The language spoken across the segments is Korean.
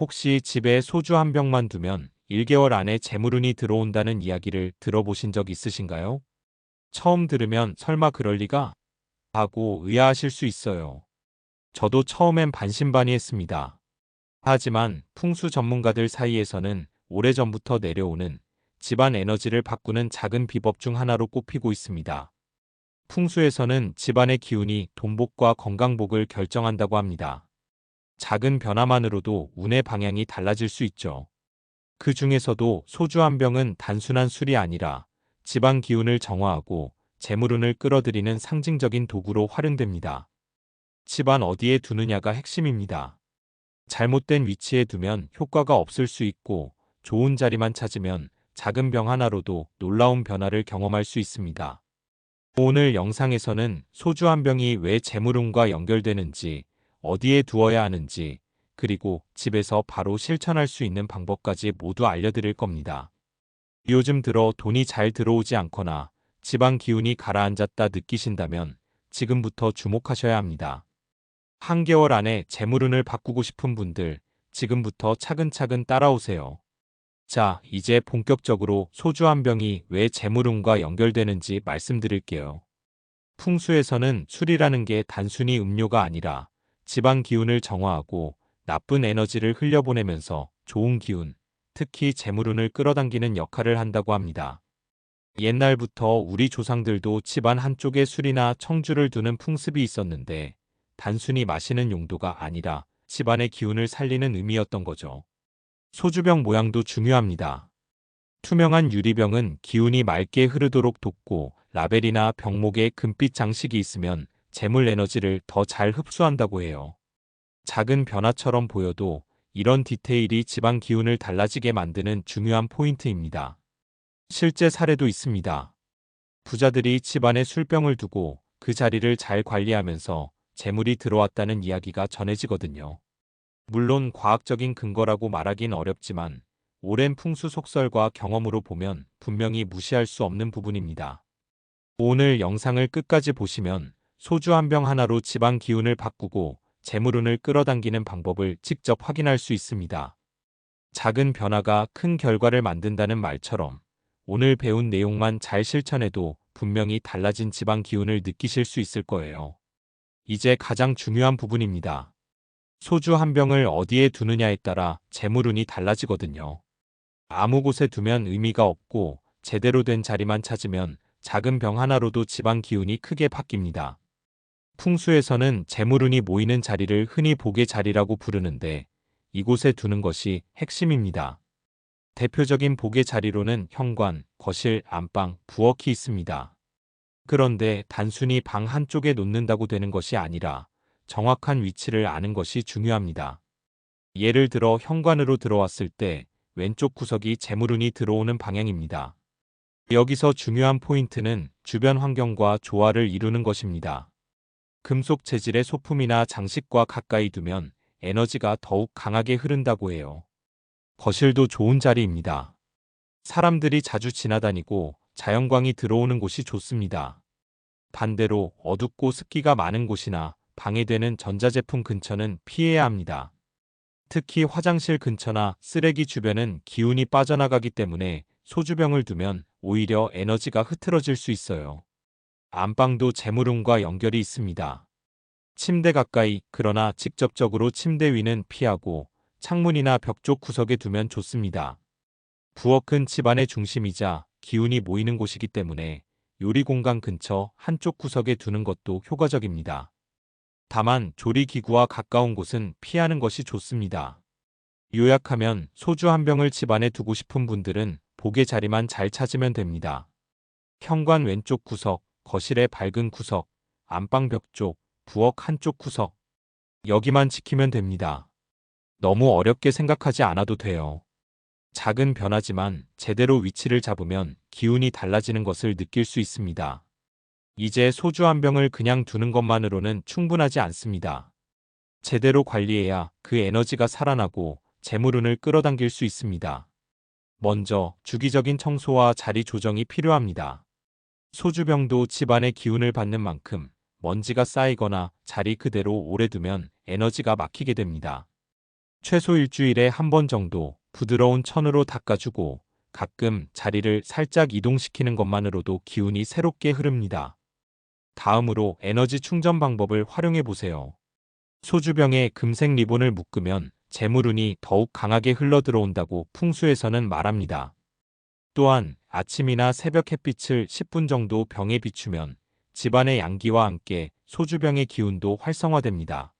혹시 집에 소주 한 병만 두면 1개월 안에 재물운이 들어온다는 이야기를 들어보신 적 있으신가요? 처음 들으면 설마 그럴 리가? 하고 의아하실 수 있어요. 저도 처음엔 반신반의했습니다. 하지만 풍수 전문가들 사이에서는 오래전부터 내려오는 집안 에너지를 바꾸는 작은 비법 중 하나로 꼽히고 있습니다. 풍수에서는 집안의 기운이 돈복과 건강복을 결정한다고 합니다. 작은 변화만으로도 운의 방향이 달라질 수 있죠. 그 중에서도 소주 한 병은 단순한 술이 아니라 집안 기운을 정화하고 재물운을 끌어들이는 상징적인 도구로 활용됩니다. 집안 어디에 두느냐가 핵심입니다. 잘못된 위치에 두면 효과가 없을 수 있고 좋은 자리만 찾으면 작은 병 하나로도 놀라운 변화를 경험할 수 있습니다. 오늘 영상에서는 소주 한 병이 왜 재물운과 연결되는지, 어디에 두어야 하는지, 그리고 집에서 바로 실천할 수 있는 방법까지 모두 알려드릴 겁니다. 요즘 들어 돈이 잘 들어오지 않거나 집안 기운이 가라앉았다 느끼신다면 지금부터 주목하셔야 합니다. 한개월 안에 재물운을 바꾸고 싶은 분들 지금부터 차근차근 따라오세요. 자, 이제 본격적으로 소주 한 병이 왜 재물운과 연결되는지 말씀드릴게요. 풍수에서는 술이라는 게 단순히 음료가 아니라 집안 기운을 정화하고 나쁜 에너지를 흘려보내면서 좋은 기운, 특히 재물운을 끌어당기는 역할을 한다고 합니다. 옛날부터 우리 조상들도 집안 한쪽에 술이나 청주를 두는 풍습이 있었는데 단순히 마시는 용도가 아니라 집안의 기운을 살리는 의미였던 거죠. 소주병 모양도 중요합니다. 투명한 유리병은 기운이 맑게 흐르도록 돕고 라벨이나 병목에 금빛 장식이 있으면 재물 에너지를 더 잘 흡수한다고 해요. 작은 변화처럼 보여도 이런 디테일이 집안 기운을 달라지게 만드는 중요한 포인트입니다. 실제 사례도 있습니다. 부자들이 집안에 술병을 두고 그 자리를 잘 관리하면서 재물이 들어왔다는 이야기가 전해지거든요. 물론 과학적인 근거라고 말하긴 어렵지만 오랜 풍수 속설과 경험으로 보면 분명히 무시할 수 없는 부분입니다. 오늘 영상을 끝까지 보시면 소주 한 병 하나로 집안 기운을 바꾸고 재물운을 끌어당기는 방법을 직접 확인할 수 있습니다. 작은 변화가 큰 결과를 만든다는 말처럼 오늘 배운 내용만 잘 실천해도 분명히 달라진 집안 기운을 느끼실 수 있을 거예요. 이제 가장 중요한 부분입니다. 소주 한 병을 어디에 두느냐에 따라 재물운이 달라지거든요. 아무 곳에 두면 의미가 없고 제대로 된 자리만 찾으면 작은 병 하나로도 집안 기운이 크게 바뀝니다. 풍수에서는 재물운이 모이는 자리를 흔히 복의 자리라고 부르는데 이곳에 두는 것이 핵심입니다. 대표적인 복의 자리로는 현관, 거실, 안방, 부엌이 있습니다. 그런데 단순히 방 한쪽에 놓는다고 되는 것이 아니라 정확한 위치를 아는 것이 중요합니다. 예를 들어 현관으로 들어왔을 때 왼쪽 구석이 재물운이 들어오는 방향입니다. 여기서 중요한 포인트는 주변 환경과 조화를 이루는 것입니다. 금속 재질의 소품이나 장식과 가까이 두면 에너지가 더욱 강하게 흐른다고 해요. 거실도 좋은 자리입니다. 사람들이 자주 지나다니고 자연광이 들어오는 곳이 좋습니다. 반대로 어둡고 습기가 많은 곳이나 방해되는 전자제품 근처는 피해야 합니다. 특히 화장실 근처나 쓰레기 주변은 기운이 빠져나가기 때문에 소주병을 두면 오히려 에너지가 흐트러질 수 있어요. 안방도 재물운과 연결이 있습니다. 침대 가까이 그러나 직접적으로 침대 위는 피하고 창문이나 벽 쪽 구석에 두면 좋습니다. 부엌은 집안의 중심이자 기운이 모이는 곳이기 때문에 요리 공간 근처 한쪽 구석에 두는 것도 효과적입니다. 다만 조리기구와 가까운 곳은 피하는 것이 좋습니다. 요약하면 소주 한 병을 집안에 두고 싶은 분들은 복의 자리만 잘 찾으면 됩니다. 현관 왼쪽 구석, 거실의 밝은 구석, 안방 벽 쪽, 부엌 한쪽 구석. 여기만 지키면 됩니다. 너무 어렵게 생각하지 않아도 돼요. 작은 변화지만 제대로 위치를 잡으면 기운이 달라지는 것을 느낄 수 있습니다. 이제 소주 한 병을 그냥 두는 것만으로는 충분하지 않습니다. 제대로 관리해야 그 에너지가 살아나고 재물운을 끌어당길 수 있습니다. 먼저 주기적인 청소와 자리 조정이 필요합니다. 소주병도 집안의 기운을 받는 만큼 먼지가 쌓이거나 자리 그대로 오래 두면 에너지가 막히게 됩니다. 최소 일주일에 한 번 정도 부드러운 천으로 닦아주고 가끔 자리를 살짝 이동시키는 것만으로도 기운이 새롭게 흐릅니다. 다음으로 에너지 충전 방법을 활용해 보세요. 소주병에 금색 리본을 묶으면 재물운이 더욱 강하게 흘러 들어온다고 풍수에서는 말합니다. 또한 아침이나 새벽 햇빛을 10분 정도 병에 비추면 집안의 양기와 함께 소주병의 기운도 활성화됩니다.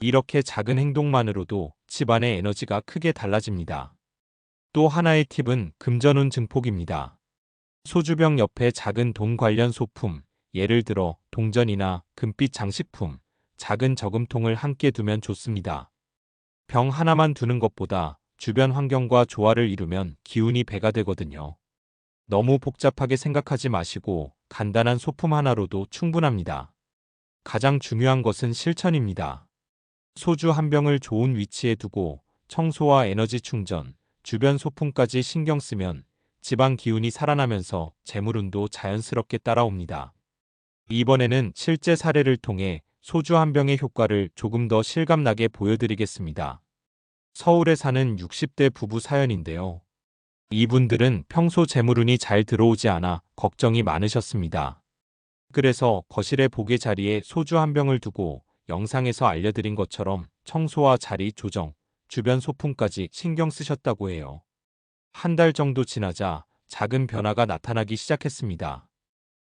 이렇게 작은 행동만으로도 집안의 에너지가 크게 달라집니다. 또 하나의 팁은 금전운 증폭입니다. 소주병 옆에 작은 돈 관련 소품, 예를 들어 동전이나 금빛 장식품, 작은 저금통을 함께 두면 좋습니다. 병 하나만 두는 것보다 주변 환경과 조화를 이루면 기운이 배가 되거든요. 너무 복잡하게 생각하지 마시고 간단한 소품 하나로도 충분합니다. 가장 중요한 것은 실천입니다. 소주 한 병을 좋은 위치에 두고 청소와 에너지 충전, 주변 소품까지 신경 쓰면 집안 기운이 살아나면서 재물운도 자연스럽게 따라옵니다. 이번에는 실제 사례를 통해 소주 한 병의 효과를 조금 더 실감나게 보여드리겠습니다. 서울에 사는 60대 부부 사연인데요. 이분들은 평소 재물운이 잘 들어오지 않아 걱정이 많으셨습니다. 그래서 거실의 보게 자리에 소주 한 병을 두고 영상에서 알려드린 것처럼 청소와 자리 조정, 주변 소품까지 신경 쓰셨다고 해요. 한 달 정도 지나자 작은 변화가 나타나기 시작했습니다.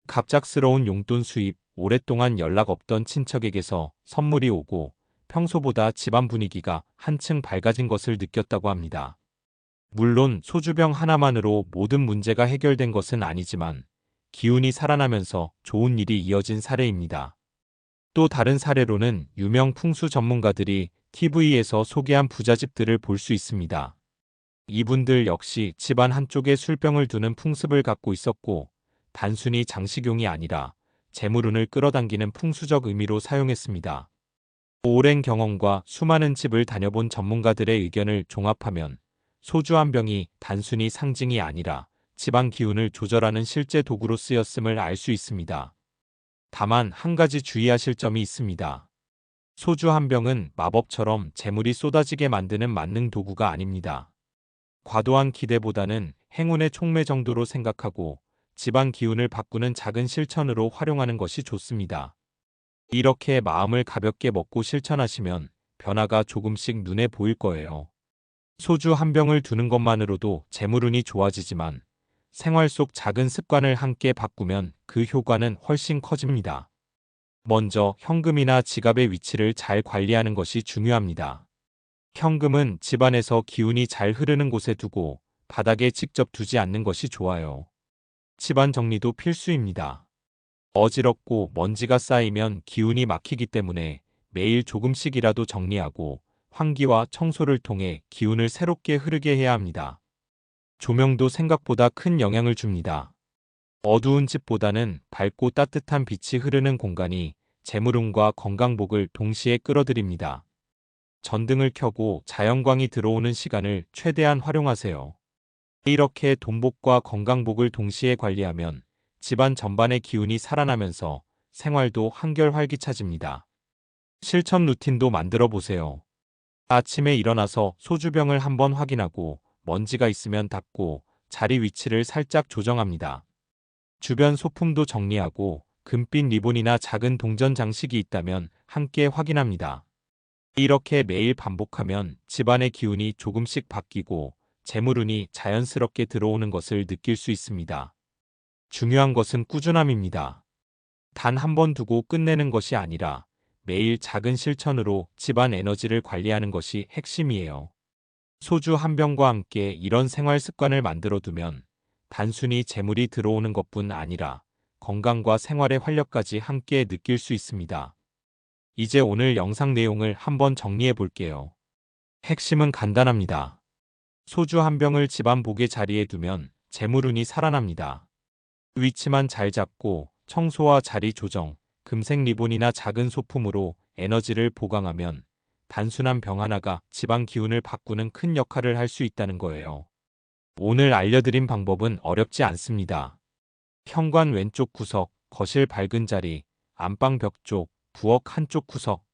갑작스러운 용돈 수입, 오랫동안 연락 없던 친척에게서 선물이 오고 평소보다 집안 분위기가 한층 밝아진 것을 느꼈다고 합니다. 물론 소주병 하나만으로 모든 문제가 해결된 것은 아니지만 기운이 살아나면서 좋은 일이 이어진 사례입니다. 또 다른 사례로는 유명 풍수 전문가들이 TV에서 소개한 부자집들을 볼 수 있습니다. 이분들 역시 집안 한쪽에 술병을 두는 풍습을 갖고 있었고 단순히 장식용이 아니라 재물운을 끌어당기는 풍수적 의미로 사용했습니다. 오랜 경험과 수많은 집을 다녀본 전문가들의 의견을 종합하면 소주 한 병이 단순히 상징이 아니라 집안 기운을 조절하는 실제 도구로 쓰였음을 알 수 있습니다. 다만 한 가지 주의하실 점이 있습니다. 소주 한 병은 마법처럼 재물이 쏟아지게 만드는 만능 도구가 아닙니다. 과도한 기대보다는 행운의 촉매 정도로 생각하고 집안 기운을 바꾸는 작은 실천으로 활용하는 것이 좋습니다. 이렇게 마음을 가볍게 먹고 실천하시면 변화가 조금씩 눈에 보일 거예요. 소주 한 병을 두는 것만으로도 재물운이 좋아지지만 생활 속 작은 습관을 함께 바꾸면 그 효과는 훨씬 커집니다. 먼저 현금이나 지갑의 위치를 잘 관리하는 것이 중요합니다. 현금은 집안에서 기운이 잘 흐르는 곳에 두고 바닥에 직접 두지 않는 것이 좋아요. 집안 정리도 필수입니다. 어지럽고 먼지가 쌓이면 기운이 막히기 때문에 매일 조금씩이라도 정리하고 환기와 청소를 통해 기운을 새롭게 흐르게 해야 합니다. 조명도 생각보다 큰 영향을 줍니다. 어두운 집보다는 밝고 따뜻한 빛이 흐르는 공간이 재물운과 건강복을 동시에 끌어들입니다. 전등을 켜고 자연광이 들어오는 시간을 최대한 활용하세요. 이렇게 돈복과 건강복을 동시에 관리하면 집안 전반의 기운이 살아나면서 생활도 한결 활기차집니다. 실천 루틴도 만들어 보세요. 아침에 일어나서 소주병을 한번 확인하고 먼지가 있으면 닦고 자리 위치를 살짝 조정합니다. 주변 소품도 정리하고 금빛 리본이나 작은 동전 장식이 있다면 함께 확인합니다. 이렇게 매일 반복하면 집안의 기운이 조금씩 바뀌고 재물운이 자연스럽게 들어오는 것을 느낄 수 있습니다. 중요한 것은 꾸준함입니다. 단 한 번 두고 끝내는 것이 아니라 매일 작은 실천으로 집안 에너지를 관리하는 것이 핵심이에요. 소주 한 병과 함께 이런 생활 습관을 만들어 두면 단순히 재물이 들어오는 것뿐 아니라 건강과 생활의 활력까지 함께 느낄 수 있습니다. 이제 오늘 영상 내용을 한번 정리해 볼게요. 핵심은 간단합니다. 소주 한 병을 집안 보게 자리에 두면 재물운이 살아납니다. 위치만 잘 잡고 청소와 자리 조정, 금색 리본이나 작은 소품으로 에너지를 보강하면 단순한 병 하나가 집안 기운을 바꾸는 큰 역할을 할 수 있다는 거예요. 오늘 알려드린 방법은 어렵지 않습니다. 현관 왼쪽 구석, 거실 밝은 자리, 안방 벽 쪽, 부엌 한쪽 구석.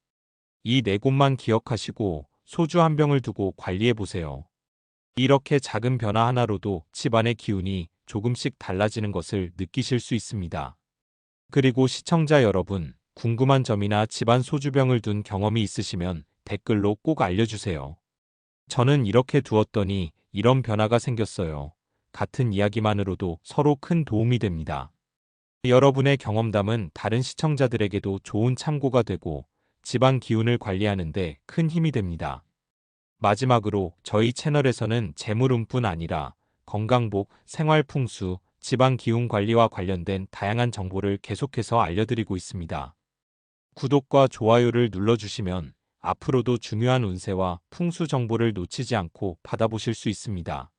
이 네 곳만 기억하시고 소주 한 병을 두고 관리해 보세요. 이렇게 작은 변화 하나로도 집안의 기운이 조금씩 달라지는 것을 느끼실 수 있습니다. 그리고 시청자 여러분, 궁금한 점이나 집안 소주병을 둔 경험이 있으시면 댓글로 꼭 알려주세요. 저는 이렇게 두었더니 이런 변화가 생겼어요. 같은 이야기만으로도 서로 큰 도움이 됩니다. 여러분의 경험담은 다른 시청자들에게도 좋은 참고가 되고 집안 기운을 관리하는데 큰 힘이 됩니다. 마지막으로 저희 채널에서는 재물운뿐 아니라 건강복, 생활풍수, 집안 기운 관리와 관련된 다양한 정보를 계속해서 알려드리고 있습니다. 구독과 좋아요를 눌러주시면 앞으로도 중요한 운세와 풍수 정보를 놓치지 않고 받아보실 수 있습니다.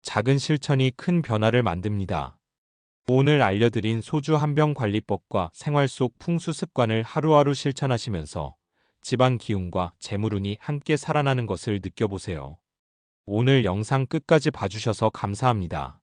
작은 실천이 큰 변화를 만듭니다. 오늘 알려드린 소주 한 병 관리법과 생활 속 풍수 습관을 하루하루 실천하시면서 집안 기운과 재물운이 함께 살아나는 것을 느껴보세요. 오늘 영상 끝까지 봐주셔서 감사합니다.